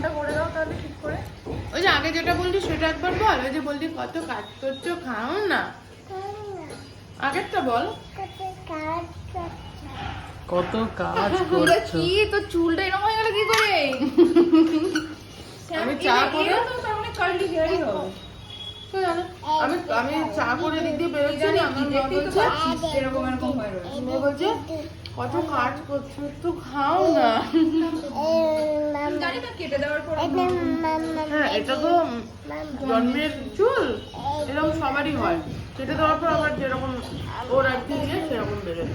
খাওয়াটা করে দাও তাহলে ঠিক করে। ওই যে আগে যেটা বললি সেটা একবার বল ওই যে বললি কত কাজ করছ খাও না। আগেরটা বল। কত কাজ করছ? কি? তোর চুলটা এরকম হয়ে গেল কি করে? আমি চা করে তো তার মানে কার্লি হেয়ারই হবে। আমি আমি চা করে দিক দিয়ে বেরোচ্ছি জানি আমার তো বলছে এরকম এরকম হয়ে রয়েছে। বলছে কত কাজ করছ একটু খাও না। জানি না কেটে দেওয়ার পর হ্যাঁ এটা তো জন্মের চুল এরকম সবারই হয়। কেটে দেওয়ার পর আবার যেরকম ওর আর কি সেরকম বেরোয়।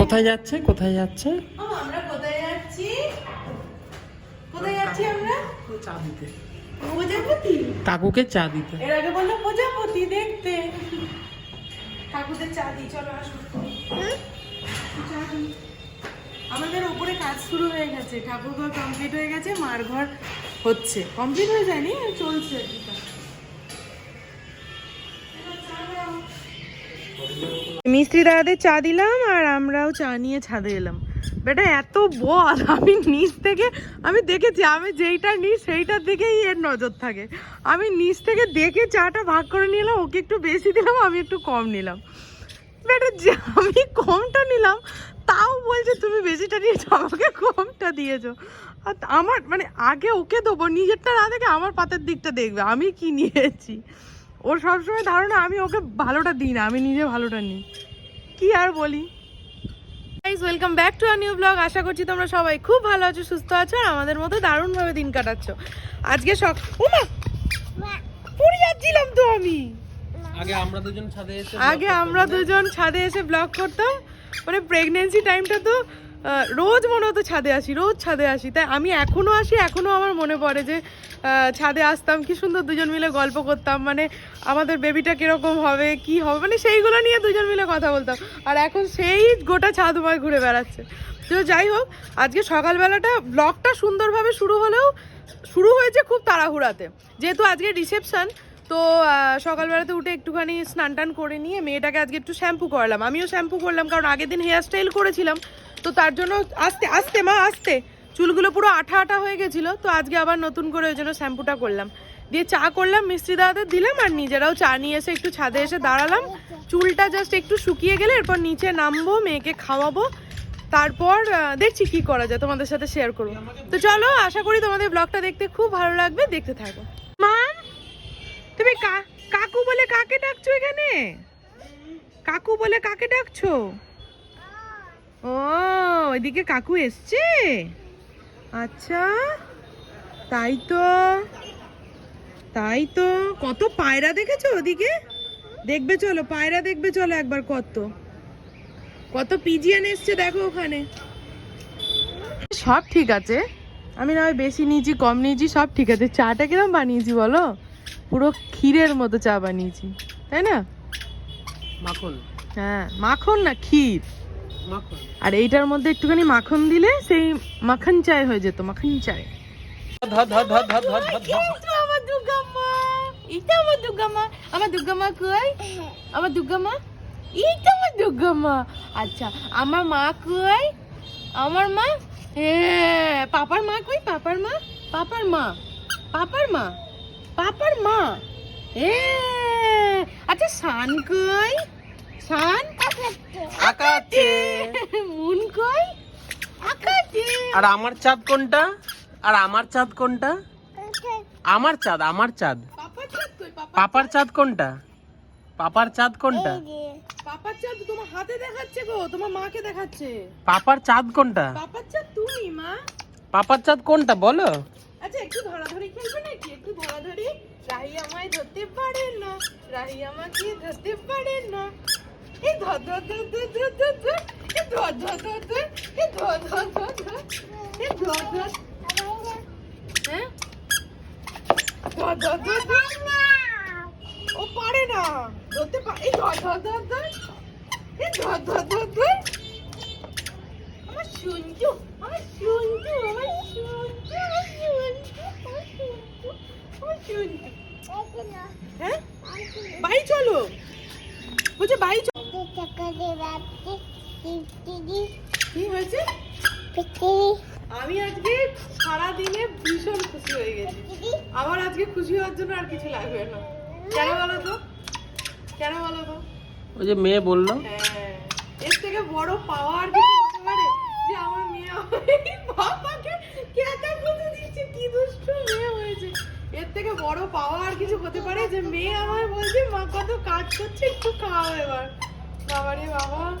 কোথায় যাচ্ছে কোথায় যাচ্ছে? আমরা কোথায় যাচ্ছি? কোথায় যাচ্ছি আমরা? চা দিতে প্রজাপতি। কাকুকে চা দিতে। এর আগে বলল প্রজাপতি দেখতে। ঠাকুরদের চা দিই চলো আসো। চা দিই। আমাদের উপরে কাজ শুরু হয়ে গেছে। ঠাকুর ঘর কমপ্লিট হয়ে গেছে, মার ঘর হচ্ছে। কমপ্লিট হয়ে যায়নি? চলছে। মিস্ত্রি দাদাদের চা দিলাম আর আমরাও চা নিয়ে ছাদে এলাম। বেটা, এত বল, আমি নিচ থেকে, আমি দেখেছি, আমি যেইটা নিই সেইটার দিকেই এর নজর থাকে। আমি নিচ থেকে দেখে চাটা ভাগ করে নিলাম, ওকে একটু বেশি দিলাম, আমি একটু কম নিলাম। বেটা যে আমি কমটা নিলাম তাও বলছে তুমি বেশিটা নিয়েছো আমাকে কমটা দিয়েছ। আর আমার মানে আগে ওকে দেবো নিজেরটা না দেখে আমার পাতের দিকটা দেখবে আমি কি নিয়েছি? ওর সবসময় ধারণা আমি ওকে ভালোটা দিই না আমি নিজে ভালোটা নিই। কি আর বলি? Guys welcome back to our new blog আশা করছি তোমরা সবাই খুব ভালো আছো সুস্থ আছো আর আমাদের মতো দারুণভাবে দিন কাটাচ্ছ। আজকে সক ওমা! পুরি যাচ্ছিলাম তো আমি। আগে আমরা দুজন ছাদে এসে আগে আমরা দুজন ছাদে এসে ব্লগ করতাম। মানে প্রেগনেন্সি টাইমটা তো রোজ মনে হতো ছাদে আসি রোজ ছাদে আসি। তাই আমি এখনও আসি এখনও আমার মনে পড়ে যে ছাদে আসতাম কি সুন্দর দুজন মিলে গল্প করতাম মানে আমাদের বেবিটা কীরকম হবে কি হবে মানে সেইগুলো নিয়ে দুজন মিলে কথা বলতাম। আর এখন সেই গোটা ছাদময় ঘুরে বেড়াচ্ছে। তো যাই হোক আজকে সকালবেলাটা ব্লগটা সুন্দরভাবে শুরু হলেও শুরু হয়েছে খুব তাড়াহুড়াতে। যেহেতু আজকে রিসেপশন তো সকালবেলাতে উঠে একটুখানি স্নান টান করে নিয়ে মেয়েটাকে আজকে একটু শ্যাম্পু করালাম। আমিও শ্যাম্পু করলাম, কারণ আগের দিন হেয়ার স্টাইল করেছিলাম। তো তার জন্য আস্তে আস্তে মা, আস্তে। চুলগুলো পুরো আঠা আঠা হয়ে গেছিল, তো আজকে আবার নতুন করে ওই জন্য শ্যাম্পুটা করলাম। দিয়ে চা করলাম মিস্ত্রি দাদাদের দিলাম আর নিজেরাও চা নিয়ে এসে একটু ছাদে এসে দাঁড়ালাম। চুলটা জাস্ট একটু শুকিয়ে গেলে এরপর নিচে নামবো, মেয়েকে খাওয়াবো। তারপর দেখছি কি করা যায়, তোমাদের সাথে শেয়ার করব। তো চলো, আশা করি তোমাদের ব্লগটা দেখতে খুব ভালো লাগবে, দেখতে থাকো। তুমি কাকু বলে কাকে ডাকছো এখানে? কাকু বলে কাকে ডাকছো? ও ওইদিকে কাকু এসছে? আচ্ছা তাই তো তাই তো, কত পায়রা দেখেছ ওদিকে? দেখবে চলো, পায়রা দেখবে চলো একবার কত। কত পিজিয়ান এসছে দেখো ওখানে। সব ঠিক আছে? আমি না বেশি নিয়েছি, কম নিয়েছি, সব ঠিক আছে। চাটা কিরম বানিয়েছি বলো? পুরো ক্ষীরের মতো চা বানিয়েছি তাই না? মাখন? হ্যাঁ মাখন না ক্ষীর। মাখন। আর এইটার মধ্যে একটুখানি মাখন দিলে সেই মাখন চায় হয়ে যেত মাখন চায় আমার দুর্গা মা এইটা আমার দুর্গা মা আমার দুর্গা মা কই? আমার দুর্গা মা এই তো আমার দুর্গা মা আচ্ছা আমার মা কই? আমার মা? হ্যাঁ পাপার মা কই? পাপার মা? পাপার মা? পাপার মা? পাপার মা। হ্যাঁ আচ্ছা শান কই? শান আকাশে মুন কই? আকাশে আর আমার চাঁদ কোনটা? আর আমার চাঁদ কোনটা? আমার চাঁদ আমার চাঁদ। পাপার চাঁদ পাপার চাঁদ। কোনটা? পাপার চাঁদ কোনটা? পাপার চাঁদ তোমার হাতে দেখাচ্ছে গো তোমার মাকে দেখাচ্ছে। পাপার চাঁদ কোনটা? পাপার চাঁদ তুমি মা। পাপার চাঁদ কোনটা বলো? আচ্ছা একটু ধরাধরি খেলবে নাকি একটু ধরাধরি রাহি আমায় ধরতে পারে না রাহি আমাকে ধরতে পারে না এই ধর ধর ধর ধর ধর ধর ধর এই ধর ধর ধর ধর এই ধর ধর ধর ধর এই ধর ধর হ্যাঁ ধর ধর ধর ও পারে না ধরতে পারে এই ধর ধর ধর ধর এই ধর ধর ধর ধর আমার শুনছু আমার শুনছু আমার শুনছু আমার শুনছু আমার শুনছু আমার শুনছু হ্যাঁ? বাড়ি চলো। বলছে বাড়ি চলো। কি হয়েছে? আমি আজকে সারাদিনে ভীষণ খুশি হয়ে গেছি। আমার আজকে খুশি হওয়ার জন্য আর কিছু লাগবে না। কেন বলো তো? কেন বলো তো? ওই যে মেয়ে বলল। হ্যাঁ। এর থেকে বড় পাওয়া আর কিছু হতে পারে যে আমার মেয়ে আমার বাবাকে কেটা খুঁজে দিচ্ছে কি দুষ্টু মেয়ে হয়েছে। এর থেকে বড় পাওয়া আর কিছু হতে পারে যে মেয়ে আমায় বলছে, মা, কত কাজ করছে, একটু খাও এবার। বাবারে বাবা।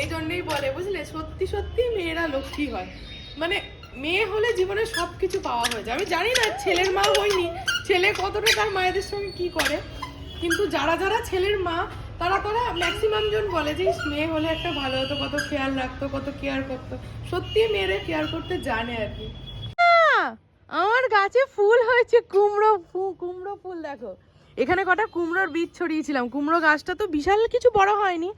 এই জন্যই বলে, বুঝলে? সত্যি সত্যি মেয়েরা লক্ষ্মী হয়। মানে মেয়ে হলে জীবনে সব কিছু পাওয়া হয়ে যায়। আমি জানি না, ছেলের মা হইনি ছেলে কতটা তার মায়েদের সঙ্গে কি করে? কিন্তু যারা যারা ছেলের মা, তারা তারা ম্যাক্সিমাম জন বলে যে মেয়ে হলে একটা ভালো হতো, কত খেয়াল রাখতো, কত কেয়ার করতো। সত্যি মেয়েরা কেয়ার করতে জানে আর কি। গাছে ফুল হয়েছে, কুমড়ো কুমড়ো ফুল দেখো। এখানে কটা কুমড়োর বীজ ছড়িয়েছিলাম। কুমড়ো গাছটা তো বিশাল কিছু বড় হয়নি।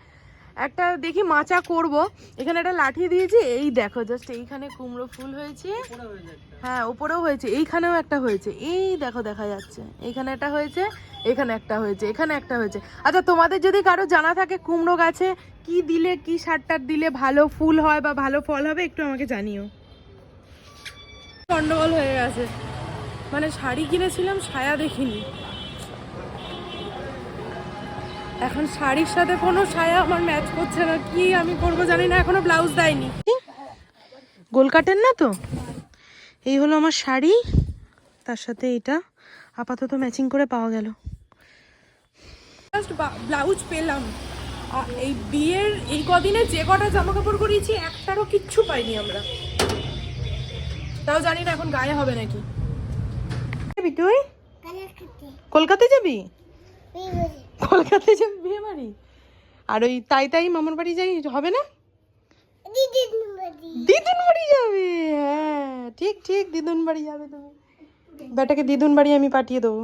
একটা দেখি মাচা করব। এখানে একটা লাঠি দিয়েছি। এই দেখো জাস্ট এইখানে কুমড়ো ফুল হয়েছে। হ্যাঁ ওপরেও হয়েছে। এইখানেও একটা হয়েছে। এই দেখো, দেখা যাচ্ছে। এইখানে একটা হয়েছে, এখানে একটা হয়েছে, এখানে একটা হয়েছে। আচ্ছা তোমাদের যদি কারও জানা থাকে কুমড়ো গাছে, কি দিলে, কি সার দিলে ভালো ফুল হয় বা ভালো ফল হবে, একটু আমাকে জানিও। গন্ডগোল হয়ে গেছে। মানে শাড়ি কিনেছিলাম সায়া দেখিনি। এখন শাড়ির সাথে কোনো সায়া আমার ম্যাচ করছে না। কি আমি করব জানি না এখনও ব্লাউজ দেয়নি। গোল কাটেন না তো? এই হলো আমার শাড়ি তার সাথে এটা। আপাতত ম্যাচিং করে পাওয়া গেল। জাস্ট ব্লাউজ পেলাম। এই বিয়ের এই কদিনে যে কটা জামা কাপড় করিয়েছি একটারও কিচ্ছু পাইনি আমরা। তাও জানি না এখন গায়ে হবে নাকি। যাবি তুই? কলকাতায় যাবি? কলকাতায় যাবি বিয়ে বাড়ি আর ওই তাই তাই মামার বাড়ি যাই হবে না? দিদুন বাড়ি যাবে? হ্যাঁ ঠিক ঠিক দিদুন বাড়ি যাবে তুমি। বেটাকে দিদুন বাড়ি আমি পাঠিয়ে দেবো।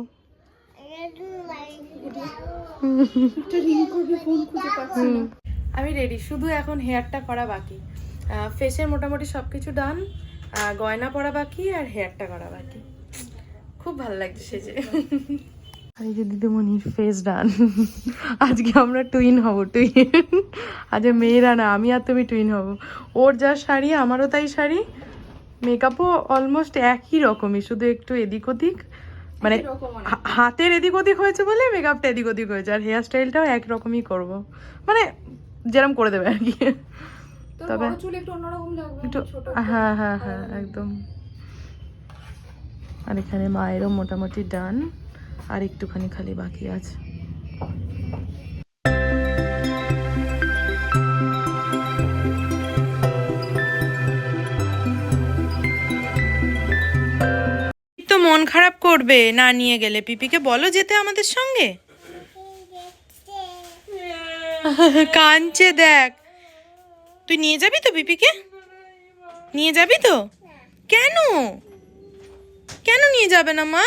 আমি রেডি শুধু এখন হেয়ারটা করা বাকি। ফেসের মোটামুটি সব কিছু ডান গয়না পরা বাকি আর হেয়ারটা করা বাকি। খুব ভালো লাগছে সেজে। এই যে দিদিমণির ফেস ডান আজকে আমরা টুইন হব টুইন আজকে মেয়েরা না আমি আর তুমি টুইন হব। ওর যা শাড়ি আমারও তাই শাড়ি। মেকআপও অলমোস্ট একই রকমই শুধু একটু এদিক ওদিক। মানে হাতের এদিক ওদিক হয়েছে বলে মেকআপটা এদিক ওদিক হয়েছে আর হেয়ার স্টাইলটাও একরকমই করব। মানে যেরকম করে দেবে আর কি। তবে- একটু অন্যরকম লাগবে একটু ছোট। হ্যাঁ হ্যাঁ হ্যাঁ একদম। আর এখানে মায়েরও মোটামুটি ডান আর একটুখানি খালি বাকি আছে। তো মন খারাপ করবে না নিয়ে গেলে। পিপিকে বলো যেতে আমাদের সঙ্গে। কাঞ্চে দেখ। তুই নিয়ে যাবি তো পিপিকে নিয়ে যাবি তো? কেন? কেন নিয়ে যাবে না মা?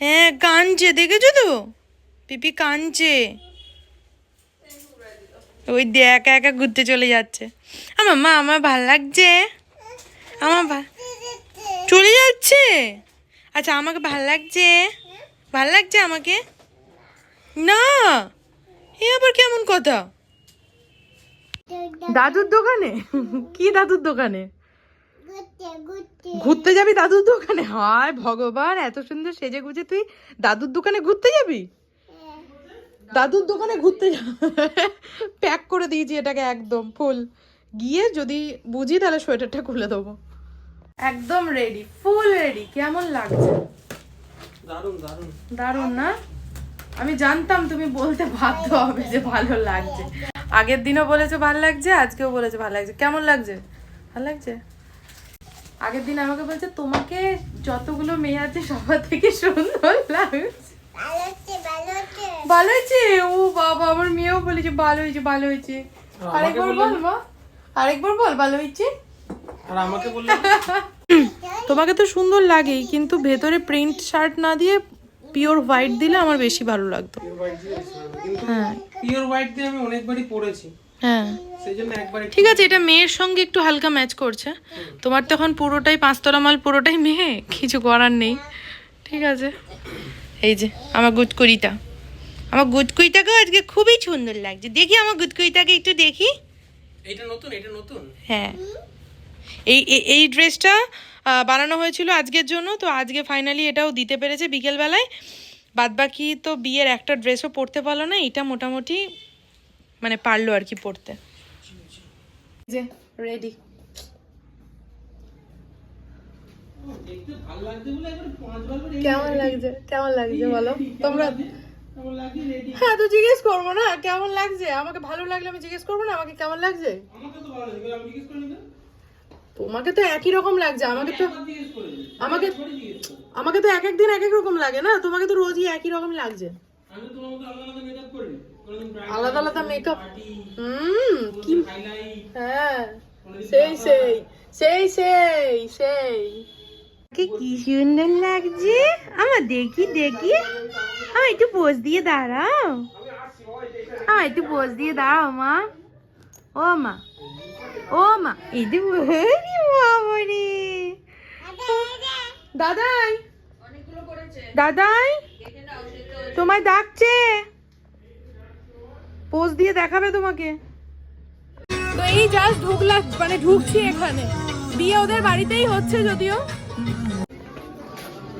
হ্যাঁ কাঞ্চে দেখেছ তো? পিপি কাঞ্চে ওই দিয়ে একা একা ঘুরতে চলে যাচ্ছে। আমার মা, আমার ভালো লাগছে? আমার চলে যাচ্ছে? আচ্ছা আমাকে ভালো লাগছে? ভালো লাগছে আমাকে? না! এ আবার কেমন কথা? দাদুর দোকানে? কি দাদুর দোকানে? ঘুরতে যাবি দাদুর দোকানে? হায় ভগবান এত সুন্দর সেজে গুজে তুই দাদুর দোকানে ঘুরতে যাবি? দাদুর দোকানে ঘুরতে প্যাক করে দিয়েছি এটাকে একদম ফুল। গিয়ে যদি বুঝি তাহলে সোয়েটারটা খুলে দেবো। একদম রেডি ফুল রেডি কেমন লাগছে? দারুণ দারুণ দারুণ না? আমি জানতাম তুমি বলতে বাধ্য হবে যে ভালো লাগছে। আগের দিনও বলেছ ভালো লাগছে আজকেও বলেছ ভালো লাগছে। কেমন লাগছে? ভালো লাগছে? আগের দিন আমাকে বলছে তোমাকে যতগুলো মেয়ে আছে সবার থেকে সুন্দর লাগছে। ভালো হয়েছে? ও বাবা আমার মেয়েও বলেছে ভালো হয়েছে ভালো হয়েছে। আরেকবার বল মা। আরেকবার বল ভালো হয়েছে? আর আমাকে বললে? তোমাকে তো সুন্দর লাগেই কিন্তু ভেতরে প্রিন্ট শার্ট না দিয়ে পিওর হোয়াইট দিলে আমার বেশি ভালো লাগতো। হ্যাঁ। পিওর হোয়াইট দিয়ে আমি অনেকবারই পড়েছি হ্যাঁ। সেই জন্য একবার ঠিক আছে এটা মেয়ের সঙ্গে একটু হালকা ম্যাচ করছে। তোমার তখন পুরোটাই পাঁচতলা মাল পুরোটাই মেয়ে কিছু করার নেই। ঠিক আছে। এই যে আমার গুটকুড়িটা। আমার গুটকুড়িটাকেও আজকে খুবই সুন্দর লাগছে। দেখি আমার গুটকুড়িটাকে একটু দেখি। এটা নতুন এটা নতুন? হ্যাঁ। এই এই- এই ড্রেসটা বানানো হয়েছিল আজকের জন্য তো আজকে ফাইনালি এটাও দিতে পেরেছে বিকেলবেলায়। বাদবাকি তো বিয়ের একটা ড্রেসও পরতে পারল না এটা মোটামুটি মানে পারল আর কি পরতে। যে রেডি দেখতে ভালো লাগছে বলে একবার পাঁচবার করে কেমন লাগছে? কেমন লাগছে বলো? তোমরা হ্যাঁ তো জিজ্ঞেস করব না কেমন লাগছে? আমাকে ভালো লাগলে আমি জিজ্ঞেস করব না আমাকে কেমন লাগছে? তোমাকে তো একই রকম লাগছে আমাকে তো আমাকে আমাকে তো এক এক দিন এক এক রকম লাগে না? তোমাকে তো রোজই একই রকম লাগছে। আলাদা আলাদা মেকআপ হুম কি হ্যাঁ সেই সেই সেই সেই সেই। কি কি সুন্দর লাগছে? আমার দেখি দেখি। আমার একটু পোজ দিয়ে দাঁড়াও। আমার একটু পোজ দিয়ে দাঁড়াও মা। ও মা। ও মা যে বাবারে দাদাই দাদাই তোমায় ডাকছে। পোজ দিয়ে দেখাবে তোমাকে। তো এই জাস্ট ঢুকলাম মানে ঢুকছি এখানে। বিয়ে ওদের বাড়িতেই হচ্ছে যদিও।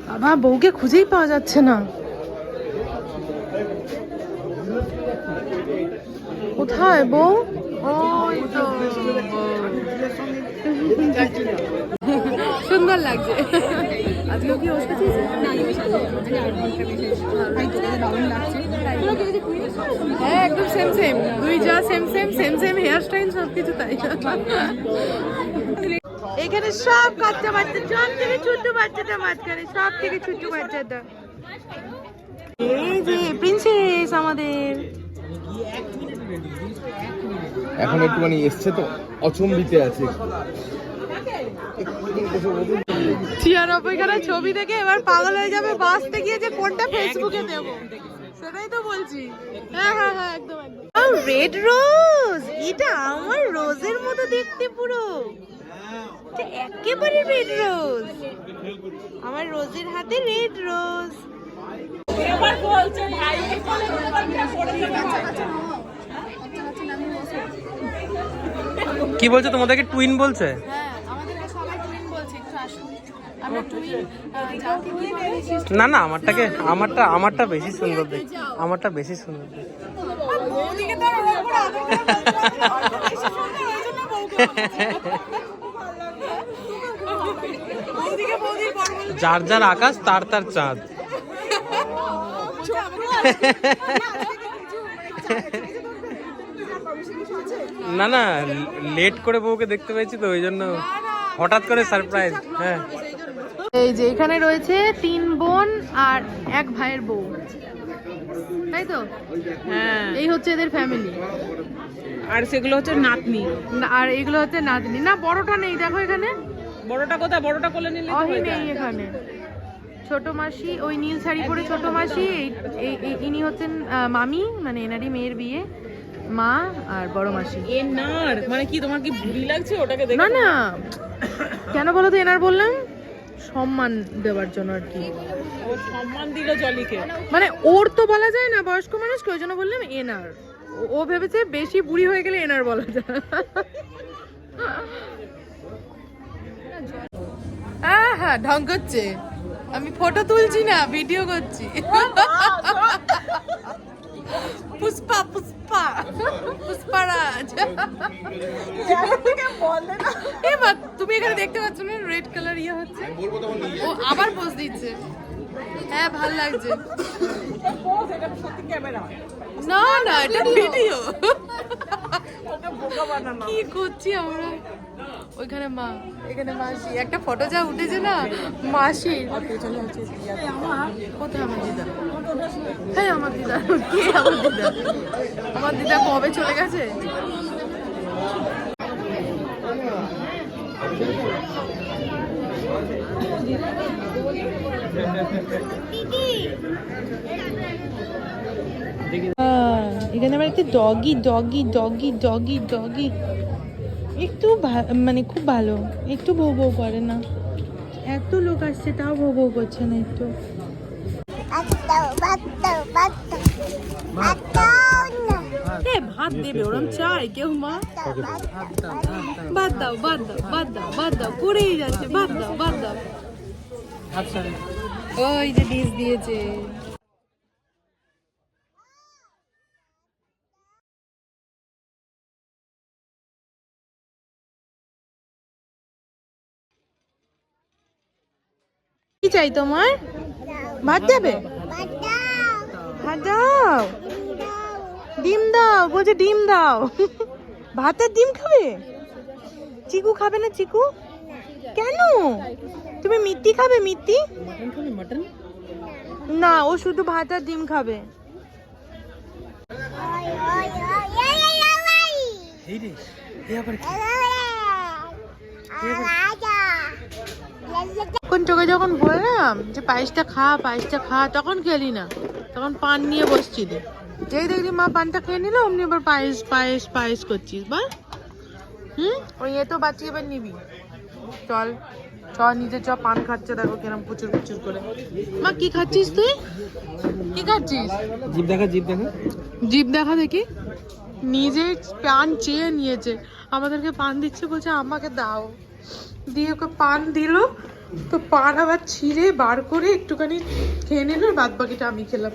বাবা বউকে খুঁজেই পাওয়া যাচ্ছে না। কোথায় বউ? সুন্দর লাগছে। আজকেও কি ওষুধ হ্যাঁ একদম সেম সেম দুই যা same same same same hair style সব কিছু তাই। এখানে সব বাচ্চা বাচ্চা সব থেকে ছোট্ট বাচ্চাটা মাঝখানে সব থেকে ছোট্ট বাচ্চাটা। এই যে প্রিন্সেস আমাদের। এখন একটুখানি এসছে তো অচম্বিতে আছে। ছবি দেখে এবার পাগল হয়ে যাবে বাসতে গিয়ে যে কোনটা ফেসবুকে দেব। সেটাই তো বলছি। হ্যাঁ হ্যাঁ হ্যাঁ একদম একদম। রেড রোজ এটা আমার রোজের মতো দেখতে পুরো। একেবারে রেড রোজ আমার রোজের হাতে রেড রোজ বলছে তোমাদেরকে টুইন বলছে তোমাদেরকে টুইন বলছে কি না না আমারটাকে আমারটা আমারটা বেশি সুন্দর দেখতে আমারটা বেশি সুন্দর। যার যার আকাশ তার তার চাঁদ না না লেট করে বউকে দেখতে পেয়েছি তো ওই জন্য হঠাৎ করে সারপ্রাইজ হ্যাঁ। এই যে এখানে রয়েছে তিন বোন আর এক ভাইয়ের বউ। তাই তো? হ্যাঁ। এই হচ্ছে এদের ফ্যামিলি আর সেগুলো হচ্ছে নাতনি। আর এগুলো হচ্ছে নাতনি। না বড়টা নেই দেখো এখানে। বড়টা কোথায়? বড়টা কোলে নিলে হয়ে নেই এখানে। ছোট মাসি ওই নীল শাড়ি পরে ছোট মাসি এই- ইনি হচ্ছেন মামি মানে এনারই মেয়ের বিয়ে। মা আর বড় মাসি। এনার মানে কি তোমার কি বুড়ি লাগছে? ওটাকে দেখে না না। কেন বলো তো এনার বললাম সম্মান দেওয়ার জন্য আর কি। ও সম্মান দিল জলিকে। মানে ওর তো বলা যায় না বয়স্ক মানুষকে ওই জন্য বললাম এনার। ও- ভেবেছে বেশি বুড়ি হয়ে গেলে এনার বলা যায়। হ্যাঁ ঢং করছে। আমি ফটো তুলছি না ভিডিও করছি। পুষ্পা পুষ্পা পুষ্পারাজ এবার তুমি এখানে দেখতে পাচ্ছ না রেড কালার ইয়ে হচ্ছে? ও আবার পোজ দিচ্ছে। হ্যাঁ ভালো লাগছে। না না এটা ভিডিও কি করছি আমরা? ওইখানে মা এখানে মাসি। একটা ফটো যা উঠেছে না মাসির। কোথায় আমার দিদা? হ্যাঁ আমার দিদা। কে? আমার দিদা। আমার দিদা কবে চলে গেছে? এখানে আবার একটু doggy doggy doggy doggy doggy একটু মানে খুব ভালো। একটু ভৌ করে না। এত লোক আসছে, তাও ভৌ করছে না একটু। ভাত দেবে? চাই কেউ বাদ দাও বাদ দাও বাদ দাও বাদ দাও যাচ্ছে, বাদ দাও বাদ দাও। ওই যে কি চাই তোমার? ভাত যাবে ভাত দাও। ডিম দাও বলছে ডিম দাও। ভাতের ডিম খাবে? চিকু খাবে না চিকু? কেন? তুমি মিত্তি খাবে মিত্তি? না ও শুধু ভাত আর ডিম খাবে। তখন তোকে যখন বললাম যে পায়েসটা খা পায়েসটা খা তখন খেলি না। তখন পান নিয়ে বসছিলি। যেই দেখলি মা পানটা খেয়ে নিল অমনি এবার পায়েস পায়েস পায়েস করছিস বা হুম? ওই এ তো বাচ্চা এবার নিবি। চল চ নিজে চ পান খাচ্ছে দেখো কিরম প্রচুর প্রচুর করে। মা কি খাচ্ছিস তুই? কি খাচ্ছিস? জিপ দেখা জিপ দেখা। জিভ দেখা দেখি। নিজে পান চেয়ে নিয়েছে। আমাদেরকে পান দিচ্ছে বলছে আমাকে দাও। দিয়ে ওকে পান দিল তো পান আবার ছিঁড়ে বার করে একটুখানি খেয়ে নিল বাদ বাকিটা আমি খেলাম।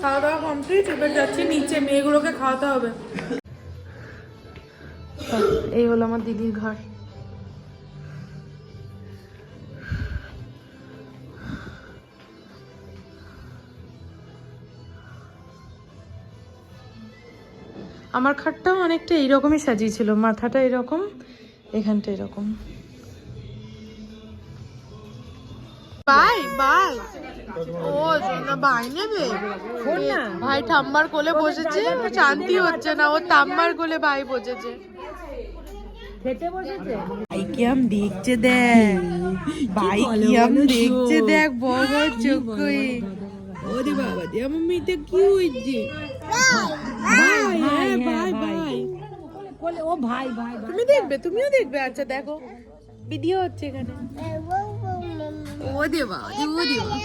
খাওয়া দাওয়া কমপ্লিট এবার যাচ্ছি নিচে, মেয়েগুলোকে খাওয়াতে হবে। এই হলো আমার দিদির ঘর। আমার খাটটাও অনেকটা এইরকমই সাজিয়েছিল মাথাটা এরকম এখানটা এরকম। Bye bye. ও না ভাই নেবে? ভাই ঠাম্মার কোলে বসেছে শান্তি হচ্ছে না ও তাম্মার কোলে ভাই বসেছে। ভাই দেখছে দেখ? দেখছে দেখ বড় চোখ। ওরে বাবা রে আমার মেয়েটা কি হয়েছে? ভাই হ্যাঁ ভাই ভাই। ও ভাই ভাই তুমি দেখবে তুমিও দেখবে। আচ্ছা দেখো। ভিডিও হচ্ছে এখানে। ও দেবা ও দেবা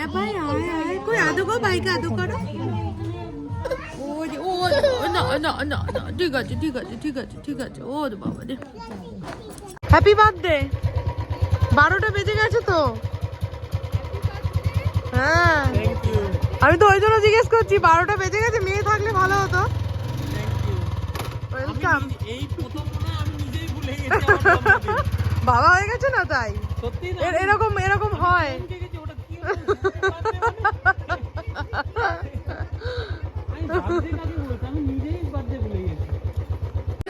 এ ভাই আয় আয় কই আদো কো ভাইকে আদো করো। ও দে না না না না। ঠিক আছে ঠিক আছে ঠিক আছে ঠিক আছে। ও রে বাবা রে হ্যাপি বার্থডে বারোটা বেজে গেছে তো? হ্যাঁ। আমি তো ওই জন্য জিজ্ঞেস করছি বারোটা বেজে গেছে মেয়ে থাকলে ভালো হতো। ওয়েলকাম বাবা হয়ে গেছে না তাই? এরকম এরকম হয়।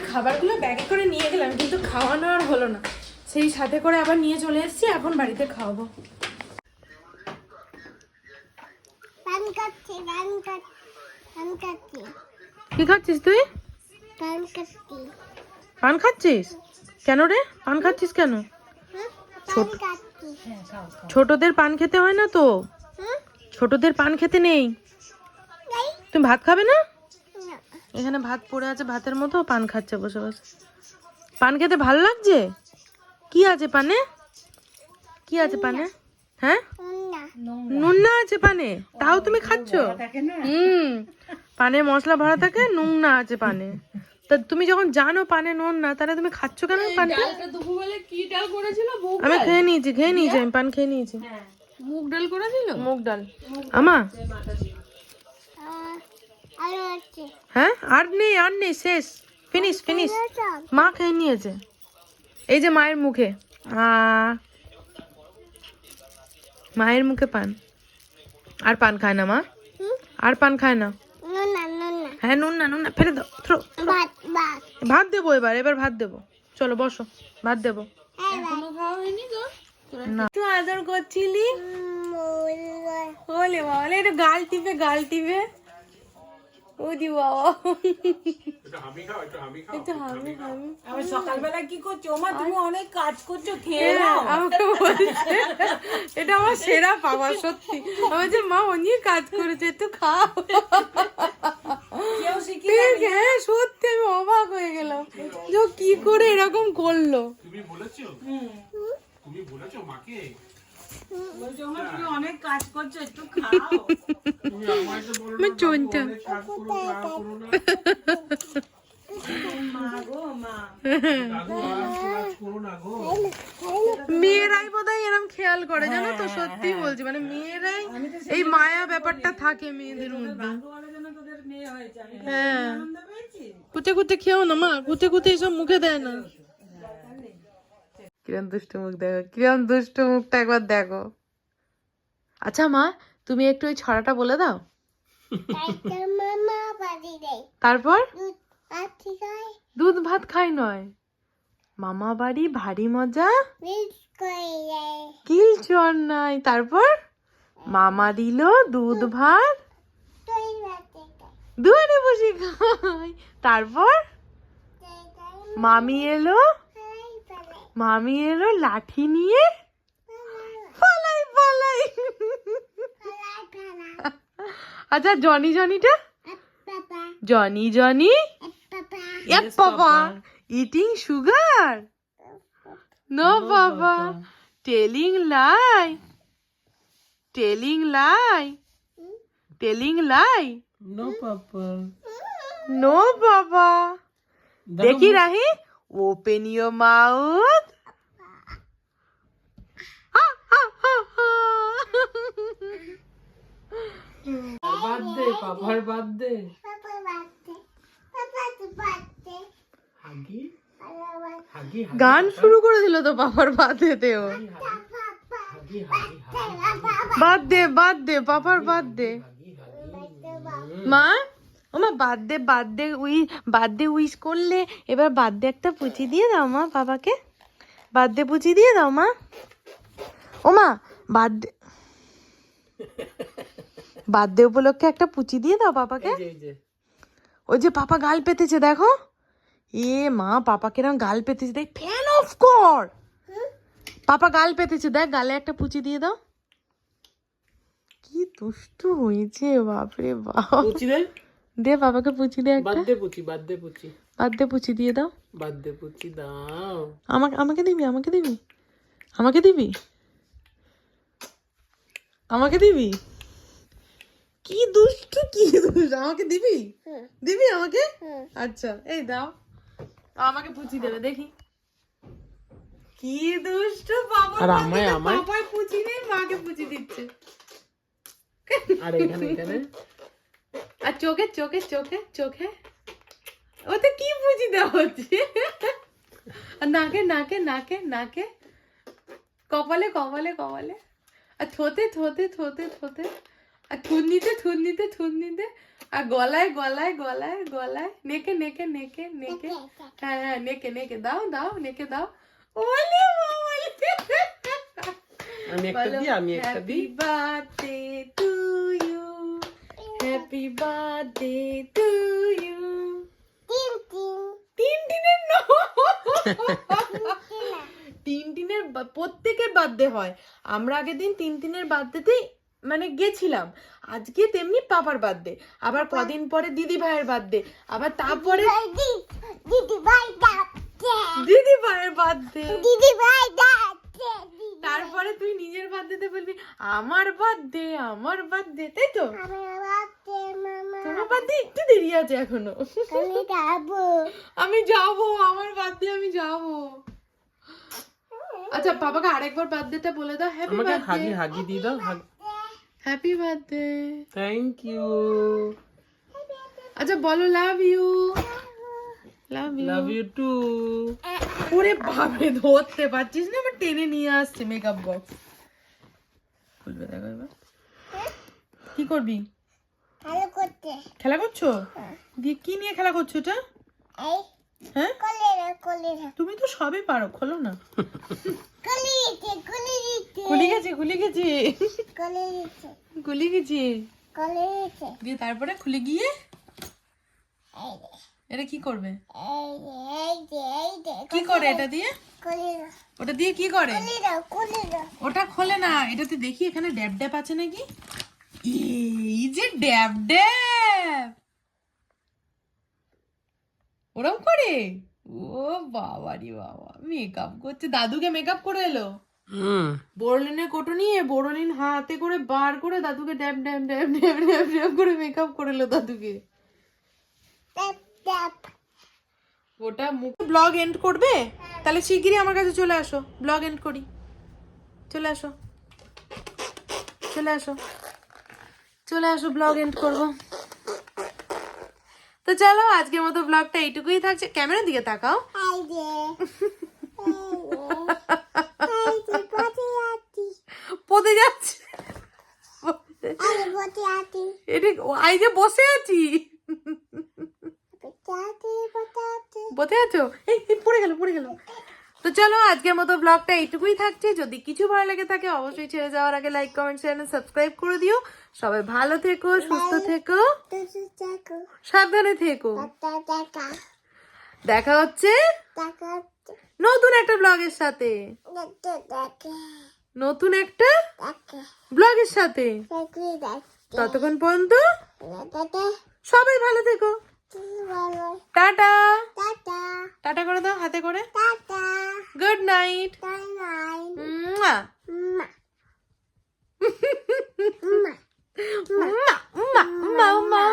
খাবারগুলো ব্যাগে করে নিয়ে গেলাম কিন্তু খাওয়ানো আর হলো না। সেই সাথে করে আবার নিয়ে চলে এসেছি এখন বাড়িতে খাওয়াবো পান কাটছি পান কাট পান কাটছি কি খাচ্ছিস তুই? পান খাচ্ছিস? কেন রে? পান খাচ্ছিস কেন? ছোট ছোটদের পান খেতে হয় না তো? ছোটদের পান খেতে নেই? তুমি ভাত খাবে না? না। এখানে ভাত পড়ে আছে ভাতের মতো পান খাচ্ছে বসে বসে। পান খেতে ভালো লাগছে? কি আছে পানে? কি আছে পানে হ্যাঁ? না নুন না আছে পানে। তাও তুমি খাচ্ছ? হুম। পানে মশলা ভরা থাকে নুন না আছে পানে। তা তুমি যখন জানো পানে নুন না তাহলে তুমি খাচ্ছ কেন পান দুপুরবেলা কি ডাল করেছিল? মুগ আমি খেয়ে নিয়েছি খেয়ে নিয়েছি আমি পান খেয়ে নিয়েছি। মুগ ডাল করেছিল? মুগ ডাল। আমা? হ্যাঁ? আর নেই আর নেই শেষ। Finish finish. মা খেয়ে নিয়েছে। এই যে মায়ের মুখে। আ মায়ের মুখে পান। আর পান খায় না মা? আর পান খায় না? নুন না নুন। না হ্যাঁ নুন না নুন না ফেলে দাও থ্রো ভাত ভাত। ভাত দেবো এবার এবার ভাত দেবো। চলো বসো ভাত দেবো। হ্যাঁ ভাত। কোনো খাওয়া হয়নি তো? না। তুই আদর করছিলি? বলে বলে এটা গাল টিপে গাল টিপে। ও দি বাবা। একটু হামি হামি আমি সকালবেলা কি করছ? তুমি অনেক কাজ করছ খেয়ে হ্যাঁ, আমাকে বলছে এটা আমার সেরা পাওয়া সত্যি। আমার যে মা অনেক কাজ করেছে একটু খাও। কেউ শিখি হ্যাঁ সত্যি আমি অবাক হয়ে গেলাম। যে ও কি করে এরকম করল? বলছে? ওমা তুমি অনেক কাজ করছ একটু খাও। চোনটা। মা গো মা মেয়েরাই বোধহয় এরম খেয়াল করে জানো তো? সত্যি বলছি মানে মেয়েরাই এই মায়া ব্যাপারটা থাকে মেয়েদের মধ্যে। হ্যাঁ। কুচে কুচে খেও না মা। কুচে কুচে এসব মুখে দেয় না। কিরম দুষ্ট মুখ দেখো কিরম দুষ্ট মুখটা একবার দেখো। আচ্ছা মা তুমি একটু ওই ছড়াটা বলে দাও। তারপর? দুধ ভাত খাই নয়। মামা বাড়ি ভারী মজা। কিল চর নাই। তারপর? মামা দিল দুধ ভাত। দুয়ারে বসে খাই। তারপর? মামি এলো। মামি এলো লাঠি নিয়ে? পালাই পালাই। আচ্ছা জনি জনিটা? Johnny Johnny? বাবা ইটিং সুগার নো বাবা telling lie telling lie telling lie no papa. No বাবা দেখি রাহি। বাদ পাপার বাদ পাপা বাড়তে হাগি গান শুরু করে দিল তো বাবার বাদেতেও পাপা হাগি হাগি বাদ দে বাদ দে পাপার বাদ দে মা? ও মা birthday birthday we birthday wish করলে এবার বার্থডে একটা পুচি দিয়ে দাও মা বাবাকে। বার্থডে পুচি দিয়ে দাও মা। ও মা বার্থডে বার্থডে উপলক্ষে একটা পুচি দিয়ে দাও বাবাকে। ওই যে পাপা গাল পেতেছে দেখো। এ মা পাপাকে কিরম গাল পেতেছে দেখ ফ্যান অফ কর। পাপা গাল পেতেছে দেখ গালে একটা পুচি দিয়ে দাও। কি দুষ্টু হয়েছে বাপরে বাপ। দে বাবাকে পুচি দে একটা বাদ দে পুচি বাদ দে পুচি বার্থডে পুচি দিয়ে দাও বাদ দে পুচি দাও আমাকে আমাকে দিবি আমাকে দিবি আমাকে দিবি আমাকে দিবি কি দুষ্টু কি দুষ্টু আমাকে দিবি দিবি আমাকে আচ্ছা এই দাও আমাকে পুচি দেবে দেখি কি দুষ্টু বাবা আর আমায় আমায় পুচি নেই মাকে পুচি দিচ্ছে আর এখানে এখানে আর চোখে চোখে চোখে চোখে ওতে কি বুঝি দেওয়া হচ্ছে আর নাকে নাকে নাকে নাকে কপালে কপালে কপালে আর থোতে থোতে থোতে থোতে আর থুন্নিতে থুন্নিতে থুন্নিতে আর গলায় গলায় গলায় গলায় নেকে নেকে নেকে নেকে হ্যাঁ হ্যাঁ নেকে নেকে দাও দাও নেকে দাও ওলে ওলে আমি একটা দিই আমি একটা হ্যাপি দিই birthday to you happy birthday to you তিন তিন তিন দিনের তিন দিনের প্রত্যেকের বার্থডে হয়। আমরা আগের দিন তিন দিনের বার্থডেতে মানে গেছিলাম। আজকে তেমনি পাপার বার্থডে আবার কদিন পরে দিদি ভাইয়ের বার্থডে আবার তারপরে দিদি ভাই দিদি ভাইয়ের বার্থডে দিদি ভাই তারপরে তুই নিজের বার্থডেতে বলবি আমার বার্থডে আমার বার্থডে তাই তো? আমি তোমার বার্থডে একটু দেরি আছে এখনও। আমি যাব আমি যাব আমার বার্থডে আমি যাব। আচ্ছা বাবাকে আরেকবার বার্থডেটা বলে দাও হ্যাপি আমাকে হাগি হাগি দিয়ে দাও হ্যাপি বার্থডে। থ্যাংক ইউ আচ্ছা বলো love you love you love you too ওরে বাপরে ধরতে পারছিস না আবার টেনে নিয়ে আসছে মেকআপ বক্স খুলবে দেখো এবার। কি করবি? করতে। খেলা করছ? দিয়ে কি নিয়ে খেলা করছ এটা? হ্যাঁ? তুমি তো সবই পারো খোলো না। কোলে গেছে খুলি গেছে। কোলে দিতে। গেছে। কোলে দিয়ে তারপরে খুলে গিয়ে এটা কি করবে? কি করে এটা দিয়ে? ওটা দিয়ে কি করে? ওটা খোলে না এটাতে দেখি এখানে ড্যাব ড্যাব আছে নাকি? এই যে ড্যাব ড্যাব! ওরম করে? ও বাবা রে বাবা মেকআপ করছে। দাদুকে মেকআপ করে এলো? হুম। বোরলিনের কোটো নিয়ে বোরলিন হাতে করে বার করে দাদুকে ড্যাব ড্যাব ড্যাব ড্যাব ড্যাব ড্যাব করে মেকআপ করে এলো দাদুকে। ওটা মুখ ব্লগ এন্ড করবে? তাহলে শিগগিরই আমার কাছে চলে আসো। ব্লগ এন্ড করি। চলে আসো। চলে আসো। চলে আসো ব্লগ এন্ড করব। তো চলো আজকের মতো ব্লগটা এইটুকুই থাকছে। ক্যামেরার দিকে তাকাও। পদে যাচ্ছে। এটা আই যে বসে আছি। বসে আছি? এই পড়ে গেল পড়ে গেল। তো চলো আজকের মতো ব্লগটা এইটুকুই থাকছে। যদি কিছু ভালো লেগে থাকে অবশ্যই ছেড়ে যাওয়ার আগে লাইক কমেন্ট শেয়ার সাবস্ক্রাইব করে দিও। সবাই ভালো থেকো সুস্থ থেকো। সাবধানে থেকো। দেখা হচ্ছে নতুন একটা ব্লগের সাথে। নতুন একটা ব্লগের সাথে। ততক্ষণ পর্যন্ত সবাই ভালো থেকো। টাটা। টাটা। টাটা করে দাও হাতে করে। টাটা। গুড নাইট টাই নাই মা মা মা